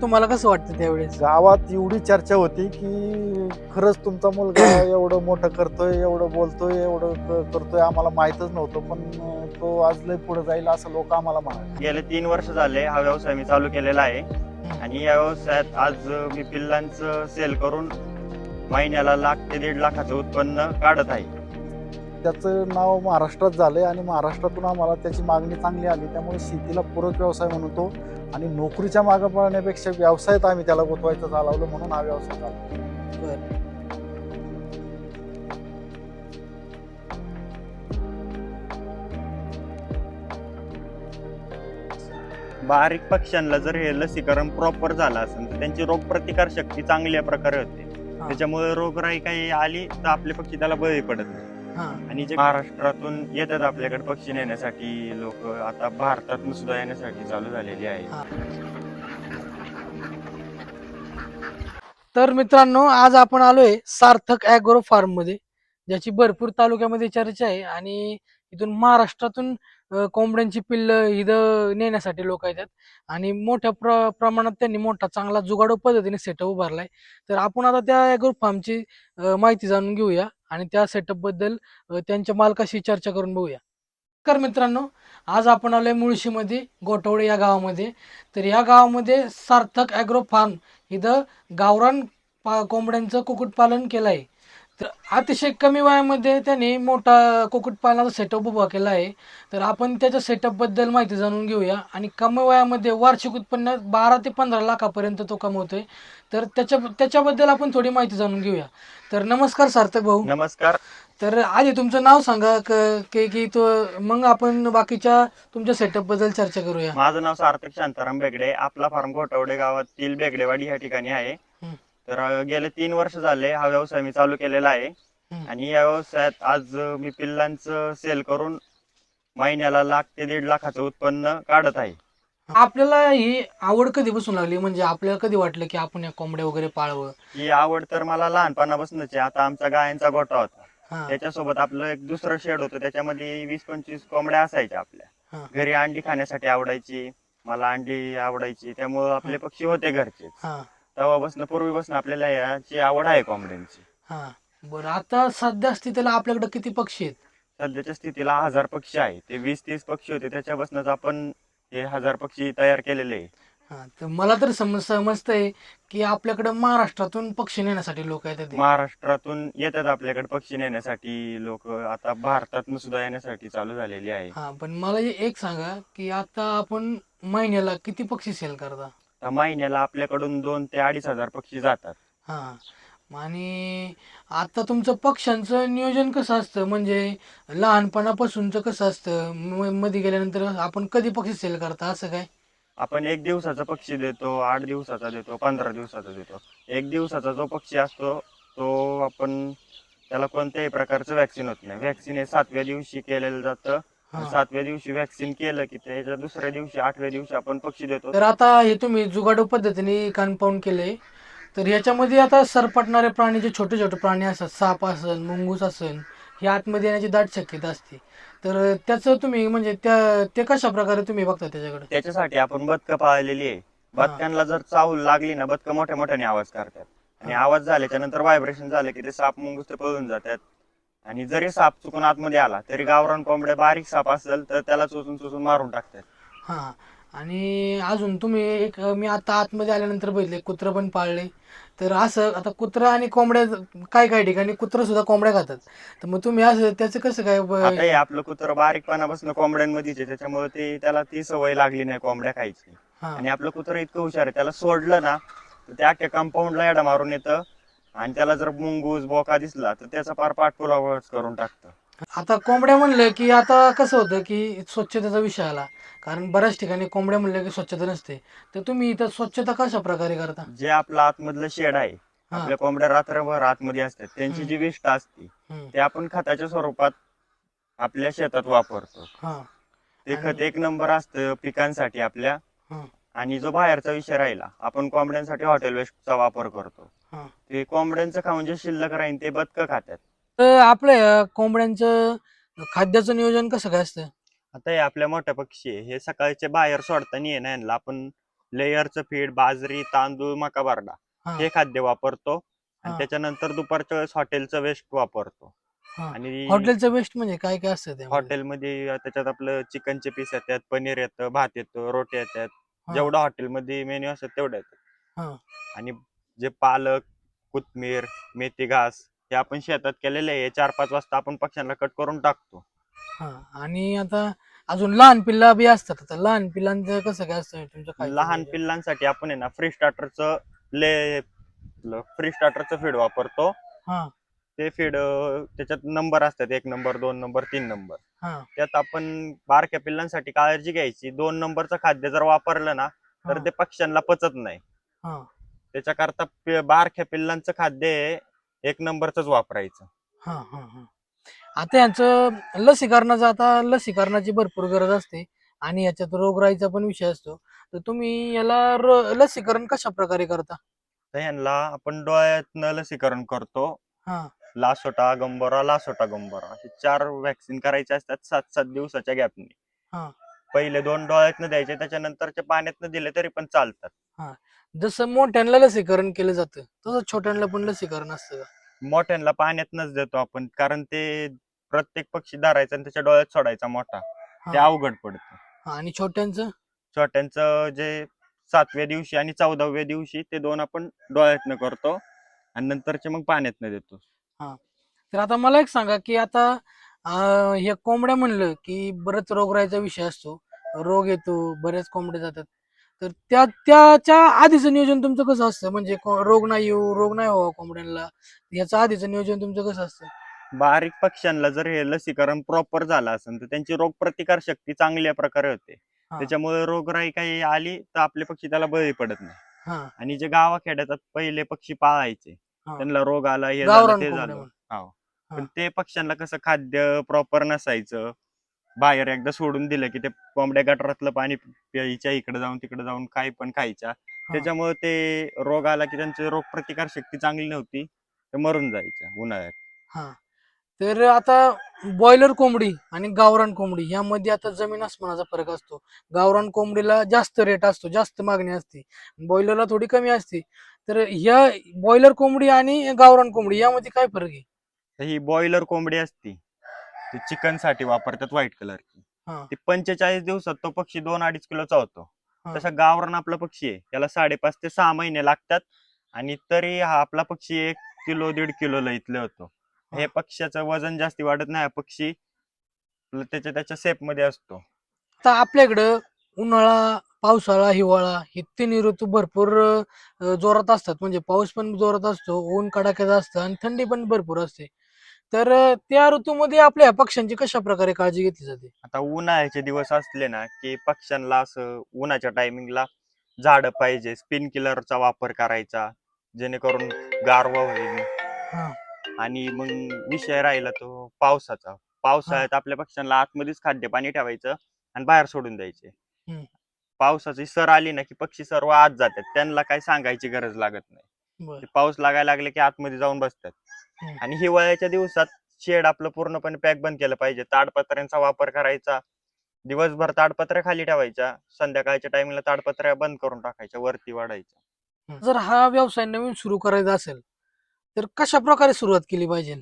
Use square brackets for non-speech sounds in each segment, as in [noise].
तुम्हाला कसं वाटतं त्यावेळेस? गावात एवढी चर्चा होती की खरंच तुमचा मुलगा [clears throat] एवढं मोठं करतोय एवढं बोलतोय एवढं क- करतोय आम्हाला माहीतच नव्हतं पण तो आज लय पुढे जाईल असं लोक आम्हाला म्हणाले. गेले तीन वर्ष झाले हा व्यवसाय मी चालू केलेला आहे. आणि या व्यवसायात आज मी पिल्लांचं सेल करून महिन्याला लाख ते दीड लाखाचं उत्पन्न काढत आहे. त्याचं नाव महाराष्ट्रात झालंय आणि महाराष्ट्रातून आम्हाला त्याची मागणी चांगली आली. त्यामुळे शेतीला पूरक व्यवसाय म्हणून तो आणि नोकरीच्या मागे पळण्यापेक्षा व्यवसायात आम्ही त्याला गुंतवायचं चालवलं म्हणून हा व्यवसाय चालू बारीक पक्ष्यांना जर हे लसीकरण प्रॉपर झालं असेल तर त्यांची रोगप्रतिकार शक्ती चांगल्या प्रकारे होते. त्याच्यामुळे रोगराई काही आली तर आपले पक्षी त्याला बळी पडत नाही. आणि जे महाराष्ट्रातून येतात आपल्याकडे पक्षी नेण्यासाठी लोक आता भारतातून सुद्धा येण्यासाठी चालू झालेली आहे. तर मित्रांनो आज आपण आलोय सार्थक ॲग्रो फार्ममध्ये ज्याची भरपूर तालुक्यामध्ये चर्चा आहे आणि इथून महाराष्ट्रातून कोंबड्यांची पिल्ल इथं नेण्यासाठी लोक येतात. आणि मोठ्या प्र प्रमाणात त्यांनी मोठा चांगला जुगाडो पद्धतीने सेटअप उभारलाय. तर आपण आता त्या ॲग्रो फार्मची माहिती जाणून घेऊया आणि त्या सेटअपबद्दल त्यांच्या मालकाशी चर्चा करून बघूया. तर मित्रांनो आज आपण आलोय मुळशीमध्ये गोटवडे या गावामध्ये. तर या गावामध्ये सार्थक ॲग्रो फार्म इथं गावरान पा कोंबड्यांचं कुक्कुटपालन केलं आहे तर अतिशय कमी वयामध्ये त्यांनी मोठा कुक्कुटपालनाचा सेटअप उभा केला आहे. तर आपण त्याच्या सेटअपबद्दल माहिती जाणून घेऊया. आणि कमी वयामध्ये वार्षिक उत्पन्न बारा ते पंधरा लाखापर्यंत तो कमवतोय. तर त्याच्या त्याच्याबद्दल आपण थोडी माहिती जाणून घेऊया. तर नमस्कार सार्थक भाऊ. नमस्कार. तर आधी तुमचं नाव सांगा क- की तो मग आपण बाकीच्या तुमच्या सेटअपबद्दल चर्चा करूया. माझं नाव सार्थक शांताराम बेगडे. आपला फार्म घोटवडे गावातील बेगडेवाडी या ठिकाणी आहे. तर गेले तीन वर्ष झाले हा व्यवसाय मी चालू केलेला आहे. आणि या व्यवसायात आज मी पिल्लांचं सेल करून महिन्याला लाख ते दीड लाखाचं उत्पन्न काढत आहे. आपल्याला ही आवड कधीपासून लागली? म्हणजे आपल्याला कधी वाटलं की आपण या कोंबड्या वगैरे पाळावं? ही आवड तर मला लहानपणापासूनच आहे. आता आमचा गायांचा गोठा होता. त्याच्यासोबत आपलं एक दुसरं शेड होतं. त्याच्यामध्ये वीस पंचवीस कोंबड्या असायच्या आपल्या. घरी अंडी खाण्यासाठी आवडायची मला अंडी आवडायची त्यामुळे आपले पक्षी होते घरचे. तेव्हापासून पूर्वीपासून आपल्याला याची आवड आहे कोंबड्यांची हा. बरं आता सध्या स्थितीला आपल्याकडे किती पक्षी आहेत? सध्याच्या स्थितीला हजार पक्षी आहे. ते वीस तीस पक्षी होते त्याच्यापासूनच आपण हे हजार पक्षी तयार केलेले आहे. हा तर मला तर समज समजतंय की आपल्याकडे महाराष्ट्रातून पक्षी नेण्यासाठी लोक येतात. महाराष्ट्रातून येतात आपल्याकडे पक्षी नेण्यासाठी लोक. आता भारतातून सुद्धा येण्यासाठी चालू झालेली आहे. हा पण मला हे एक सांगा की आता आपण महिन्याला किती पक्षी सेल करता? महिन्याला आपल्याकडून दोन ते अडीच हजार पक्षी जातात. हा. आणि आता तुमचं पक्ष्यांचं नियोजन कसं असतं? म्हणजे लहानपणापासूनचं कसं असतं? म- मध्ये गेल्यानंतर आपण कधी पक्षी सेल करता? असं काय? आपण एक दिवसाचा पक्षी देतो आठ दिवसाचा देतो पंधरा दिवसाचा देतो. एक दिवसाचा जो पक्षी असतो तो आपण त्याला कोणत्याही प्रकारचं व्हॅक्सिन होत नाही. व्हॅक्सिन हे सातव्या दिवशी केलेलं जातं. सातव्या दिवशी व्हॅक्सिन केलं की त्याच्या दुसऱ्या दिवशी आठव्या दिवशी आपण पक्षी देतो. तर आता हे तुम्ही जुगाडू पद्धतीने कंपाऊंड केलंय तर ह्याच्यामध्ये आता सरपटणारे प्राणी जे छोटे छोटे प्राणी असतात साप असेल मुंगूस असेल हे आतमध्ये येण्याची दाट शक्यता असते. तर त्याचं तुम्ही म्हणजे त्या ते कशा प्रकारे तुम्ही बघता त्याच्याकडे? त्याच्यासाठी आपण बदकं पाळलेली आहे. बदकांना जर चावल लागली ना बदकं मोठ्या मोठ्याने आवाज करतात. आणि. आवाज झाल्याच्यानंतर व्हायब्रेशन झालं की ते साप मुंगूस ते पळून जातात. आणि जरी साप चुकून आतमध्ये आला तरी गावरान कोंबड्या बारीक साप असेल तर त्याला चोचून चोचून मारून टाकतात. हा. आणि अजून तुम्ही एक मी आता आतमध्ये आल्यानंतर बघितले कुत्रं पण पाळले. तर असं आता कुत्रं आणि कोंबड्या काय काय ठिकाणी कुत्रं सुद्धा कोंबड्या खातात. तर मग तुम्ही असं त्याचं कसं काय ब- आता हे आपलं कुत्र बारीकपणापासून कोंबड्यांमध्येच आहे त्याच्यामुळे ते त्याला ती सवय लागली नाही कोंबड्या खायची. हा. आणि आपलं कुत्र इतकं हुशार आहे त्याला सोडलं ना तर त्या कंपाऊंडला एडा मारून येतं. आणि त्याला जर मुंगूस बोका दिसला तर त्याचा पार पाठपुरावाच करून टाकतं. आता कोंबड्या म्हणलं की आता कसं होतं की स्वच्छतेचा विषय आला. कारण बऱ्याच ठिकाणी कोंबड्या म्हणलं की स्वच्छता नसते. तर तुम्ही इथं स्वच्छता कशा प्रकारे करता? जे आपलं आतमधलं शेड आहे हा. आपल्या कोंबड्या रात्रभर आतमध्ये असतात. त्यांची. जी विष्ट असते हम्म. ते आपण खताच्या स्वरूपात आपल्या शेतात वापरतो. हा. ते खत एक नंबर असतं पिकांसाठी आपल्या. आणि जो बाहेरचा विषय राहिला आपण कोंबड्यांसाठी हॉटेल वेस्टचा वापर करतो. हा. ते कोंबड्यांचं खाऊन जे शिल्लक राहील ते बदकं खातात तर आपल्या कोंबड्यांचं खाद्याचं नियोजन कसं काय असतं? आता हे आपल्या मोठ्या पक्षी आहे हे सकाळचे बाहेर सोडताना ये ना यांना. आपण लेयरचं फीड बाजरी तांदूळ मका बारडा हा, हे खाद्य वापरतो. आणि हा. त्याच्यानंतर दुपारच्या वेळेस हॉटेलचं वेस्ट वापरतो. हा. आणि हॉटेलचं बेस्ट म्हणजे काय काय असतं ते हॉटेलमध्ये त्याच्यात आपलं चिकनचे पीस येतात पनीर येतं भात येतो रोटी येतात. जेवढं हॉटेलमध्ये मेन्यू असतात तेवढं हा. येतात आणि जे पालक कोथमीर मेथी घास हे आपण शेतात केलेले आहे चार पाच वाजता आपण पक्ष्यांना कट करून टाकतो. हा आणि आता अजून लहान पिल्ला बी असतात. आता लहान पिल्लांचं कसं काय असतं? तुमचं लहान? पिल्लांसाठी आपण आहे ना फ्री स्टार्टरचं ले फ्री स्टार्टरचं फीड वापरतो. हा. ते फीड त्याच्यात नंबर असतात. एक नंबर दोन नंबर तीन नंबर हा. त्यात आपण बारक्या पिल्लांसाठी काळजी घ्यायची. दोन नंबरचं खाद्य जर वापरलं ना तर ते पक्ष्यांना पचत नाही. हा. त्याच्याकरता बारक्या पिल्लांचं खाद्य हे एक नंबरच वापरायचं. हा हा हा. आता यांचं लसीकरणाचं आता लसीकरणाची भरपूर गरज असते आणि याच्यात रोगराईचा पण विषय असतो. तर तुम्ही याला लसीकरण कशा प्रकारे करता? तर ह्यांना आपण डोळ्यातनं लसीकरण करतो. हा. लासोटा गंबोरा लासोटा गंबोरा चार व्हॅक्सिन करायचे असतात सात सात दिवसाच्या गॅपने हा. पहिले दोन डोळ्यातनं द्यायचे त्याच्यानंतरच्या पाण्यातनं दिले तरी पण चालतात. जसं मोठ्यांना लसीकरण केलं जातं तसं छोट्यांना पण लसीकरण असतं का? मोठ्यांना पाण्यातनच देतो आपण कारण ते प्रत्येक पक्षी धरायचा आणि त्याच्या डोळ्यात सोडायचा मोठा. ते हा. अवघड पडतं. हा, आणि छोट्यांचं? छोट्यांचं जे सातव्या दिवशी आणि चौदाव्या दिवशी ते दोन आपण डोळ्यातनं करतो आणि नंतरचे मग पाण्यातनं देतो. तर आता मला एक सांगा की आता अं, हे कोंबड्या म्हणलं की बरंच रोगराईचा विषय असतो. रोग येतो बऱ्याच कोंबड्या जातात. तर त्या त्याच्या आधीचं नियोजन तुमचं कसं असतं? म्हणजे को- रोग नाही येऊ रोग नाही व्हावा कोंबड्यांना याचं आधीचं नियोजन तुमचं कसं असतं? बारीक पक्ष्यांना जर हे लसीकरण प्रॉपर झालं असेल तर त्यांची रोगप्रतिकार शक्ती चांगल्या प्रकारे होते. हा. त्याच्यामुळे रोगराई काही आली तर आपले पक्षी त्याला बळी पडत नाही. हा. आणि जे गावाखेड्यात पहिले पक्षी पाळायचे हा. त्यांना रोग आला हे गावरान झालं ते कोंबड्या झालं. पण ते पक्ष्यांना कसं खाद्य प्रॉपर नसायचं. बाहेर एकदा सोडून दिलं की ते कोंबड्या गटारातलं पाणी प्यायच्या इकडे जाऊन तिकडे जाऊन काही पण खायच्या. त्याच्यामुळे ते रोग आला की त्यांची रोगप्रतिकार शक्ती चांगली नव्हती ते मरून जायच्या उन्हाळ्यात. हा. तर आता बॉयलर कोंबडी आणि गावरान कोंबडी यामध्ये आता जमीन आसमानाचा फरक असतो. गावरान कोंबडीला जास्त रेट असतो जास्त मागणी असते. बॉयलरला थोडी कमी असते. तर ह्या बॉयलर कोंबडी आणि गावरान कोंबडी यामध्ये काय फरक आहे? तर ही बॉयलर कोंबडी असती ती चिकनसाठी वापरतात व्हाईट कलरची हा. ती पंचेचाळीस दिवसात तो पक्षी दोन अडीच किलोचा होतो हा. तसा गावरान आपला पक्षी आहे त्याला साडेपाच ते सहा महिने लागतात आणि तरी हा आपला पक्षी एक किलो दीड किलो इथले होतो. हे. पक्ष्याचं वजन जास्ती वाढत नाही हा पक्षी त्याच्या त्याच्या सेपमध्ये असतो. आता आपल्याकडं उन्हाळा पावसाळा हिवाळा हे तिन्ही ऋतू भरपूर अं, जोरात असतात. म्हणजे पाऊस पण जोरात असतो ऊन कडाक्याचा असतं आणि थंडी पण भरपूर असते. तर अं, त्या ऋतूमध्ये आपल्या ह्या पक्ष्यांची कशा प्रकारे काळजी घेतली जाते? आता उन्हाळ्याचे दिवस असले ना की पक्ष्यांना असं उन्हाच्या टायमिंगला झाडं पाहिजे स्पिन किलरचा वापर करायचा जेणेकरून गारवा होईल. हा. आणि मग विषय राहिला तो पावसाचा. पावसाळ्यात आपल्या पक्ष्यांना आतमध्येच खाद्य पाणी ठेवायचं आणि बाहेर सोडून द्यायचे. हम्म. पावसाची सर आली ना की पक्षी सर्व आत जातात. त्यांना काही सांगायची गरज लागत नाही. बरं. ते पाऊस लागायला लागले की आतमध्ये जाऊन बसतात. आणि हिवाळ्याच्या दिवसात शेड आपलं पूर्णपणे पॅक बंद केलं पाहिजे. ताडपत्र्यांचा वापर करायचा. दिवसभर ताडपत्र्या खाली ठेवायच्या. संध्याकाळच्या टाइमला ताडपत्र्या बंद करून टाकायच्या. वरती वाढायच्या. जर हा व्यवसाय नवीन सुरू करायचा असेल तर कशा प्रकारे सुरुवात केली पाहिजे?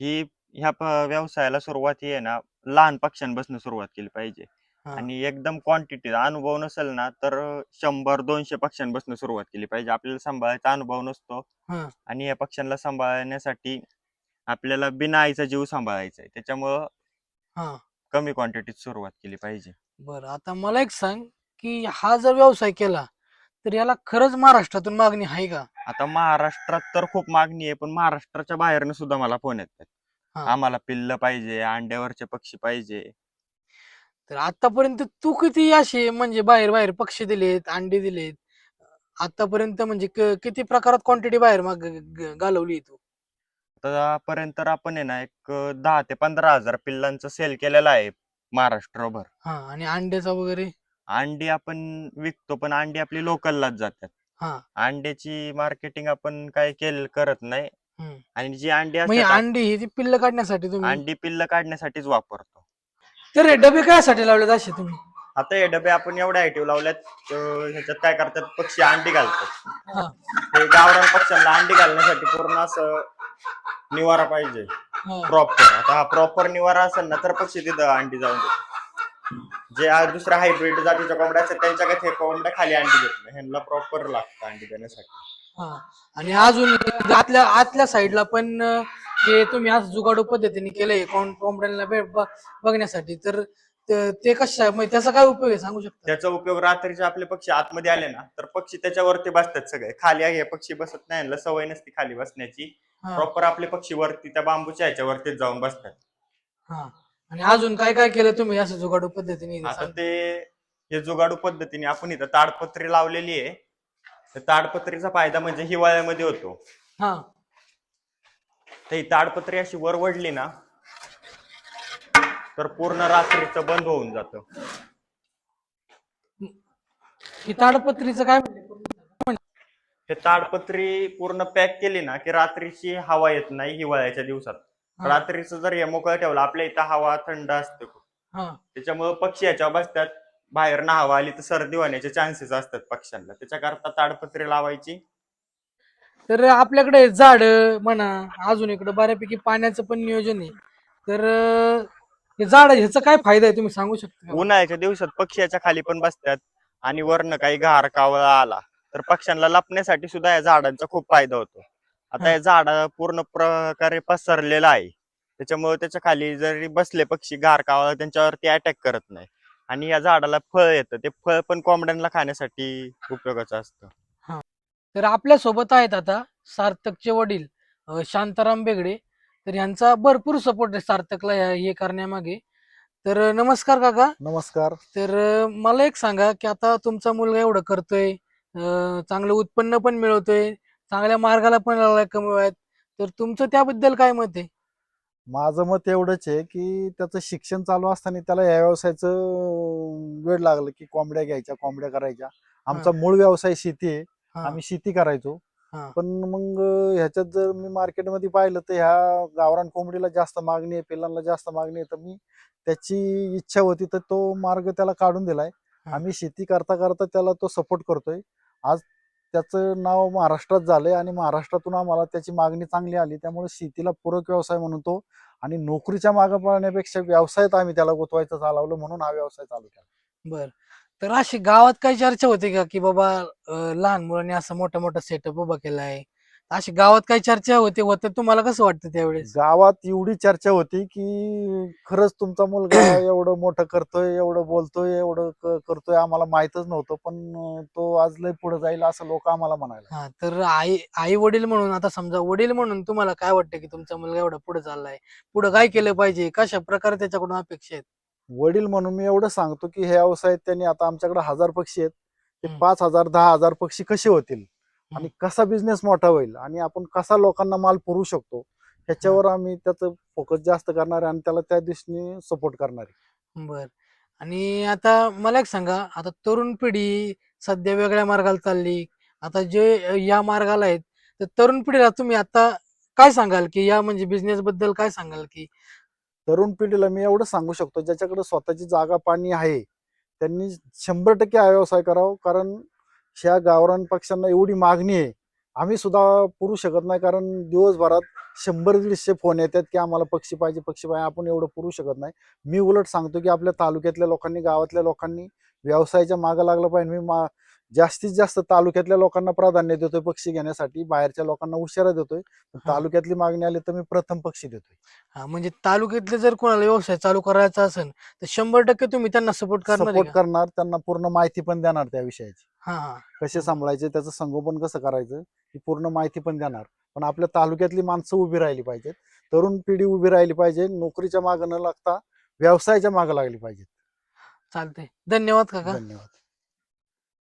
ही ह्या प- व्यवसायाला सुरुवात ही आहे ना लहान पक्ष्यांपासून सुरुवात केली पाहिजे. आणि एकदम क्वांटिटी अनुभव नसेल ना तर शंभर दोनशे पक्ष्यांपासून सुरुवात केली पाहिजे. आपल्याला सांभाळायचा अनुभव नसतो हा. आणि या पक्ष्यांना सांभाळण्यासाठी आपल्याला बिना आईचा जीव सांभाळायचा आहे. त्याच्यामुळं हा. कमी क्वांटिटीत सुरुवात केली पाहिजे. बरं आता मला एक सांग की हा जर व्यवसाय केला तर याला खरंच महाराष्ट्रातून मागणी आहे का? आता महाराष्ट्रात तर खूप मागणी आहे पण महाराष्ट्राच्या बाहेरनं सुद्धा मला फोन येतात. हा. आम्हाला पिल्ल पाहिजे अंड्यावरचे पक्षी पाहिजे तर आतापर्यंत तू किती असे म्हणजे बाहेर बाहेर पक्षी दिलेत अंडी दिलेत? आतापर्यंत म्हणजे क- किती प्रकारात क्वांटिटी बाहेर माग घालवली तू? आतापर्यंत तर आपण आहे ना एक दहा ते पंधरा हजार पिल्लांचं सेल केलेलं आहे महाराष्ट्रभर. हा आणि अंड्याचा वगैरे? अंडी आपण विकतो पण अंडी आपली लोकललाच जातात. हा. अंड्याची मार्केटिंग आपण काय केलं करत नाही. हम्म. आणि जी अंडी असतात अंडी ही ती पिल्ल काढण्यासाठी तुम्ही अंडी पिल्ल काढण्यासाठीच वापरतो. तर हे डबे कायसाठी लावले असे तुम्ही? आता हे डबे आपण एवढ्या ऍक्टिव्ह लावल्यात अं, ह्याच्यात काय करतात पक्षी अंडी घालतात. हा. गावरान पक्ष्यांना अंडी घालण्यासाठी पूर्ण असं निवारा पाहिजे. हा. प्रॉपर आता हा प्रॉपर निवारा असेल ना तर पक्षी तिथं अंडी जाऊन देतात. जे आज दुसऱ्या हायब्रिड जातीच्या कोंबड्या असतात त्यांच्या काही कोंबड्या खाली अंडी देत नाही. ह्यांना प्रॉपर लागतं अंडी देण्यासाठी. हा. आणि अजून आतल्या आतल्या साईडला पण अं, हे तुम्ही आज जुगाडू पद्धतीने केलंय कोण कोंबड्यांना भेट ब- बघण्यासाठी तर त- ते कशा म्हणजे त्याचा काय उपयोग आहे सांगू शकता? त्याचा उपयोग रात्रीचे आपले पक्षी आतमध्ये आले ना तर पक्षी त्याच्यावरती बसतात सगळे. खाली हे पक्षी बसत नाही सवय नसती खाली बसण्याची. हा, प्रॉपर आपले पक्षी वरती त्या बांबूच्या ह्याच्यावरतीच जाऊन बसतात. हा. आणि अजून काय काय केलं तुम्ही असं जुगाडू पद्धतीने? आता ते हे जुगाडू पद्धतीने आपण इथं ताडपत्री लावलेली आहे. तर ताडपत्रीचा फायदा म्हणजे हिवाळ्यामध्ये होतो. हा. तर ही ताडपत्री अशी वर वडली ना तर पूर्ण रात्रीचं बंद होऊन जातं. ही ताडपत्रीचं काय हे ताडपत्री पूर्ण पॅक केली ना की रात्रीची हवा येत नाही हिवाळ्याच्या दिवसात. रात्रीचं जर हे मोकळं ठेवलं आपल्या इथं हवा थंड असते खूप. हा. त्याच्यामुळे पक्षी याच्यावर बसतात बाहेर ना हवा आली तर सर्दी होण्याचे चान्सेस असतात पक्ष्यांना. त्याच्याकरता ताडपत्री लावायची. तर आपल्याकडे झाड म्हणा अजून इकडे बऱ्यापैकी पाण्याचं पण नियोजन आहे. तर हे झाड ह्याचा काय फायदा आहे तुम्ही सांगू शकता का? उन्हाळ्याच्या दिवसात पक्षी याच्या खाली पण बसतात आणि वरनं काही घार कावळा आला तर पक्ष्यांना लपण्यासाठी सुद्धा या झाडांचा खूप फायदा होतो. आता हे झाड पूर्ण प्रकारे पसरलेलं आहे. त्याच्यामुळे त्याच्याखाली जरी बसले पक्षी गार कावळा त्यांच्यावरती अटॅक करत नाही. आणि या झाडाला फळ येतं. ते फळ पण कोंबड्यांना खाण्यासाठी उपयोगाचं असतं. तर आपल्यासोबत आहेत आता सार्थकचे वडील शांताराम बेगडे. तर यांचा भरपूर सपोर्ट आहे सार्थकला या- हे करण्यामागे. तर नमस्कार काका. नमस्कार. तर मला एक सांगा की आता तुमचा मुलगा एवढं करतोय चांगलं उत्पन्न पण मिळवतोय चांगल्या मार्गाला पण लागलाय कमी वयात तर तुमचं त्याबद्दल काय मत आहे? माझं मत एवढंच आहे की त्याचं शिक्षण चालू असताना त्याला या व्यवसायाचं वेळ लागलं की कोंबड्या घ्यायच्या कोंबड्या करायच्या. आमचा मूळ व्यवसाय शेती आहे. हा, आम्ही शेती करायचो. हा. पण मग ह्याच्यात जर मी मार्केटमध्ये पाहिलं तर ह्या गावरान कोंबडीला जास्त मागणी आहे पिल्लांना जास्त मागणी आहे तर मी त्याची इच्छा होती तर तो मार्ग त्याला काढून दिलाय. हा. आम्ही शेती करता करता त्याला तो सपोर्ट करतोय. आज त्याचं नाव महाराष्ट्रात झालंय आणि महाराष्ट्रातून आम्हाला त्याची मागणी चांगली आली. त्यामुळे शेतीला पूरक व्यवसाय म्हणून तो आणि नोकरीच्या मागे पळण्यापेक्षा व्यवसायात आम्ही त्याला गुंतवायचं चालवलं म्हणून हा व्यवसाय चालू केला. बर. तर अशी गावात काही चर्चा होती का? की बाबा अं, लहान मुलांनी असं मोठा मोठा सेटअप उभा केलाय. अशी गावात काही चर्चा होते होतं तुम्हाला कसं वाटतं त्यावेळेस? गावात एवढी चर्चा होती की खरंच तुमचा मुलगा [coughs] एवढं मोठं करतोय एवढं बोलतोय एवढं क- करतोय आम्हाला माहितच नव्हतं. पण अं, तो आज लय पुढे जाईल असं लोक आम्हाला म्हणायला. हा तर आई आई वडील म्हणून आता समजा वडील म्हणून तुम्हाला काय वाटतं की तुमचा मुलगा एवढा पुढे चाललाय? पुढे काय केलं पाहिजे? कशा प्रकारे त्याच्याकडून अपेक्षा आहेत? वडील म्हणून मी एवढं सांगतो की ह्या व्यवसायात त्यांनी आता आमच्याकडे हजार पक्षी आहेत. ते. पाच हजार दहा हजार पक्षी कसे होतील? आणि कसा बिझनेस मोठा होईल? आणि आपण कसा लोकांना माल पुरवू शकतो? ह्याच्यावर आम्ही त्याचं फोकस जास्त करणार आहे आणि त्याला त्या दिशेने सपोर्ट करणार आहे. बर. आणि आता मला एक सांगा आता तरुण पिढी सध्या वेगळ्या मार्गाला चालली. आता जे या मार्गाला आहेत तर तरुण पिढीला तुम्ही आता काय सांगाल की या म्हणजे बिझनेस बद्दल काय सांगाल की तरुण पिढीला मी एवढं सांगू शकतो ज्याच्याकडे स्वतःची जागा पाणी आहे त्यांनी शंभर टक्के हा व्यवसाय करावा कारण ह्या गावरान पक्ष्यांना एवढी मागणी आहे. आम्ही सुद्धा पुरू शकत नाही कारण दिवसभरात शंभर दीडशे फोन येतात की आम्हाला पक्षी पाहिजे पक्षी पाहिजे आपण एवढं पुरू शकत नाही. मी उलट सांगतो की आपल्या तालुक्यातल्या लोकांनी गावातल्या लोकांनी व्यवसायाच्या मागं लागलं पाहिजे मी मा जास्तीत जास्त तालुक्यातल्या लोकांना प्राधान्य देतोय पक्षी घेण्यासाठी बाहेरच्या लोकांना उशिरा देतोय. तालुक्यातली मागणी आली तर मी प्रथम पक्षी देतोय. हा म्हणजे तालुक्यातले जर कोणाला व्यवसाय चालू करायचा असेल तर शंभर टक्के तुम्ही त्यांना सपोर्ट करणार सपोर्ट? करणार त्यांना पूर्ण माहिती पण देणार त्या विषयाची. कसे सांभाळायचे त्याचं संगोपन कसं करायचं ही पूर्ण माहिती पण देणार. पण आपल्या तालुक्यातली माणसं उभी राहिली पाहिजेत. तरुण पिढी उभी राहिली पाहिजे नोकरीच्या मागं न लागता व्यवसायाच्या मागं लागली पाहिजे चालतंय. धन्यवाद काका. धन्यवाद.